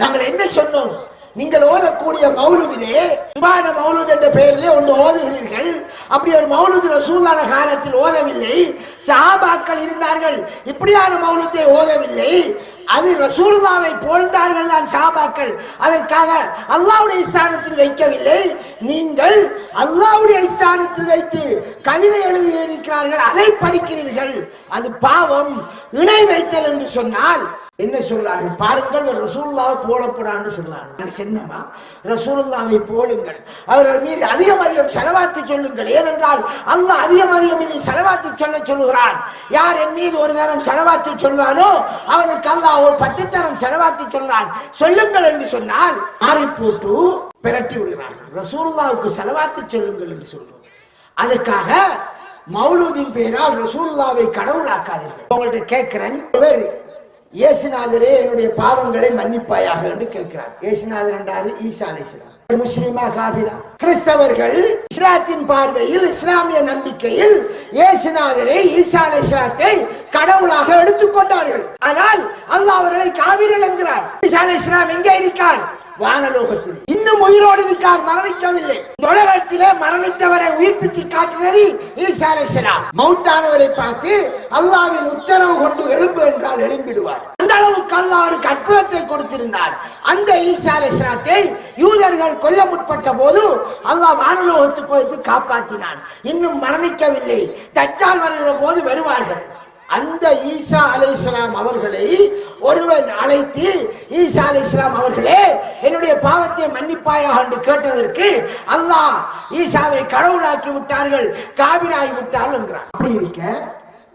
நாங்கள் என்ன சொன்னோம்? நீங்கள் ஓதக்கூடிய மௌலுதிலே சுபான மௌலுத் என்ற பெயரிலே ஒன்று ஓதுகிறீர்கள். அப்படி ஒரு மௌலுது ரசூலான காலத்தில் ஓதவில்லை. சஹாபாக்கள் இருந்தார்கள். இப்படியான மௌலுத்தை ஓதவில்லை. அது ரசூலுல்லாவை போழ்ந்தார்கள் தான் சாபாக்கள் அதற்காக அல்லாவுடைய ஸ்தானத்தில் வைக்கவில்லை. நீங்கள் அல்லாவுடைய ஸ்தானத்தில் வைத்து கவிதை எழுதி இருக்கிறார்கள். அதை படிக்கிறீர்கள். அது பாவம். இணை வைத்தல் என்று சொன்னால் என்ன சொல்றார்கள் பாருங்கள் ஒரு ரசூலுல்லாவை போலப்படான்னு சொல்றாங்க நாங்க சொன்னோமா ரசூலுல்லாவை போலுங்கள் அவர்கள் மீது அதிகம் அதிகம் செலவாத்து சொல்லுங்கள். ஏனென்றால் அல்லாஹ் அதிகம் அதிகம் மீது செலவாத்து சொல்ல சொல்லுகிறான். யார் என் மீது ஒரு நேரம் செலவாத்து சொல்வானோ அவனுக்கு அல்லாஹ் ஒரு பத்து தரம் செலவாத்து சொல்றான். சொல்லுங்கள் என்று சொன்னால் மாறி போட்டு பிரட்டி விடுகிறார்கள் ரசூல்லாவுக்கு செலவாத்து சொல்லுங்கள் என்று சொல்றோம். அதுக்காக மௌலூதின் பெயரால் ரசூல்லாவை கடவுளாக்காதீர்கள். உங்கள்ட்ட கேட்கிறேன் இயேசுநாதரே என்னுடைய பாவங்களை மன்னிப்பாயாக என்று கேட்கிறார். இயேசுநாதர் என்றாரு ஈசா முஸ்லிமா காபிரா கிறிஸ்தவர்கள் இஸ்லாத்தின் பார்வையில் இஸ்லாமிய நம்பிக்கையில் இயேசுநாதரை ஈசாலை இஸ்லாத்தை கடவுளாக எடுத்துக்கொண்டார்கள் ஆனால் அல்லாஹ் அவர்களை காவிரி என்கிறார் ஈசாலை இஸ்லாம் எங்கே இருக்கார்? வானலோகத்தில். இன்னும் உயிரோடு இருக்கார் மரணிக்கவில்லை. இந்த உலகத்திலே மரணித்தவரை உயிர்ப்பித்து காட்டினது ஈசா அலைஹிஸ்ஸலாம் மௌத்தானவரை பார்த்து அல்லாவின் உத்தரவு கொண்டு எழும்பு என்றால் எழும்பிடுவார். அந்த அளவுக்கு அல்லாஹ் அவருக்கு அற்புதத்தை கொடுத்திருந்தார். அந்த ஈசா அலைஹிஸ்ஸலாத்தை யூதர்கள் கொல்ல முற்பட்ட போது அல்லாஹ் வானலோகத்துக்கு வைத்து காப்பாற்றினான் இன்னும் மரணிக்கவில்லை. தச்சால் வருகிற போது வருவார்கள். அந்த ஈசா அலைஹிஸ்ஸலாம் அவர்களை ஒருவன் அழைத்து ஈசா அலைஹிஸ்ஸலாம் அவர்களே என்னுடைய பாவத்தை மன்னிப்பாயாக என்று கேட்டதற்கு அல்லாஹ் ஈசாவை கடவுளாக்கி விட்டார்கள் காவிராகி விட்டால் என்கிறான். அப்படி இருக்க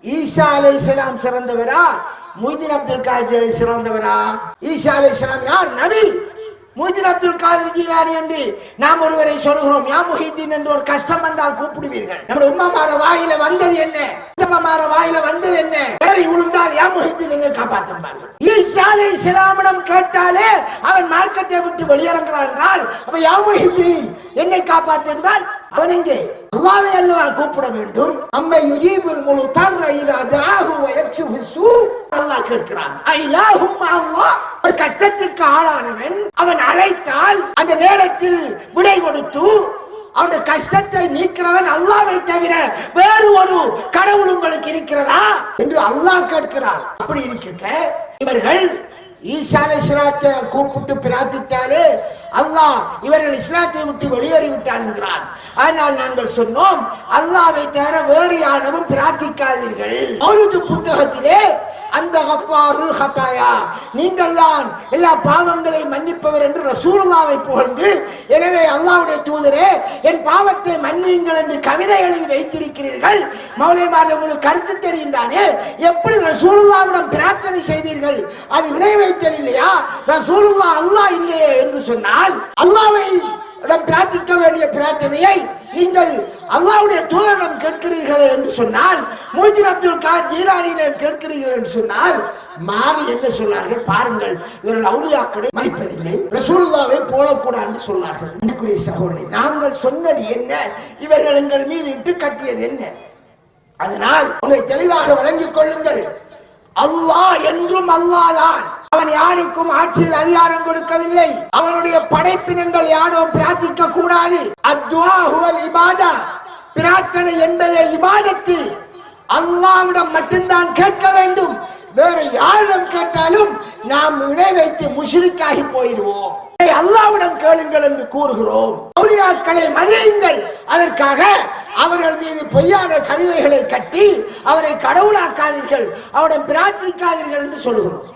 ஈசா அலைஹிஸ்ஸலாம் சிறந்தவரா? முய்தீன் அப்துல் காதர் சிறந்தவரா? ஈசா அலைஹிஸ்ஸலாம் யார்? நபி. முஹிதீன் அப்துல் காதர் ஜீலானி என்று நாம் ஒருவரை சொல்கிறோம் யா முஹிதீன் என்று ஒரு கஷ்டம் வந்தால் கூப்பிடுவீர்கள். நம்முடைய உம்மாமார வாயில வந்தது என்ன? உத்தமமார வாயில வந்தது என்ன? இடறி விழுந்தால் யா முஹிதீன் என்று காப்பாற்றுவார்கள் ஈசா அலைஹிஸ்ஸலாமிடம் கேட்டாலே அவன் மார்க்கத்தை விட்டு வெளியிறங்கிறான் என்றால் அவன் யா என்னை காப்பாத்து என்றால் அவன் எங்கே? அல்லாவை அல்லவா கூப்பிட வேண்டும். அம்மை யுஜீபுல் முழு தர்ற ரயிலாது ஜாஹு வயக்ஷுஃபு அல்லாஹ் கேட்கிறான். ஐலாஹும் அல்லாஹ். ஒரு கஷ்டத்துக்கு ஆளானவன் அவன் அழைத்தால் அந்த நேரத்தில் விடை கொடுத்து அவனுடைய கஷ்டத்தை நீக்கிறவன் அல்லாவை தவிர வேறு ஒரு கடவுள் உங்களுக்கு இருக்கிறதா? என்று அல்லாஹ் கேட்கிறார். அப்படி இருக்க இவர்கள் ஈசாலை இஸ்லாத்தை கூப்பிட்டு பிரார்த்தித்தாலே அல்லாஹ் இவர்கள் இஸ்லாத்தை விட்டு வெளியேறி விட்டான்கிறான் ஆனால் நாங்கள் சொன்னோம் அல்லாவை தவிர வேறு யாரும் பிரார்த்திக்காதீர்கள். மௌலிது புத்தகத்திலே அந்த கஃபாருல் ஹதாயா நீங்கள் தான் எல்லா பாவங்களை மன்னிப்பவர் என்று ரசூலுல்லாவை புகழ்ந்து எனவே அல்லாவுடைய தூதரே என் பாவத்தை மன்னியுங்கள் என்று கவிதை எழுதி வைத்திருக்கிறீர்கள். மௌலைமார் உங்களுக்கு கருத்து தெரியும் தானே? எப்படி ரசூலுல்லாவிடம் பிரார்த்தனை செய்வீர்கள்? அது விளைவைத்தல் இல்லையா? ரசூலுல்லா அல்லாஹ் இல்லையே என்று சொன்னால் அல்லாவை பிரார்த்திக்க வேண்டிய பிரார்த்தனையை நீங்கள் அல்லாவுடைய தூதரிடம் கேட்கிறீர்களே என்று சொன்னால் மொய்தீன் அப்துல் கார் ஜீலானியிடம் கேட்கிறீர்கள் என்று சொன்னால் மாறி என்ன சொன்னார்கள் பாருங்கள் இவர்கள் அவுளியாக்களை மதிப்பதில்லை ரசூலுல்லாவை போலக்கூடாது சொன்னார்கள். அன்புக்குரிய சகோதரி நாங்கள் சொன்னது என்ன? இவர்கள் எங்கள் மீது இட்டு கட்டியது என்ன? அதனால் உங்களை தெளிவாக வழங்கிக் கொள்ளுங்கள். அல்லாஹ் என்றும் அல்லாதான். அவன் யாருக்கும் ஆட்சியில் அதிகாரம் கொடுக்கவில்லை. அவனுடைய படைப்பினங்கள் யாரும் பிரார்த்திக்க கூடாது அத்வா ஹுவல் இபாதா. பிரார்த்தனை என்பதே இபாதத்து அல்லாவிடம் மட்டும்தான் கேட்க வேண்டும். வேற யாரிடம் கேட்டாலும் நாம் இணை வைத்து முஷிரிக்காகி போயிடுவோம். அல்லாவிடம் கேளுங்கள் என்று கூறுகிறோம். அவுளியாக்களை மதியுங்கள். அதற்காக அவர்கள் மீது பொய்யான கவிதைகளை கட்டி அவரை கடவுளாக்காதீர்கள். அவரிடம் பிரார்த்திக்காதீர்கள் என்று சொல்லுகிறோம்.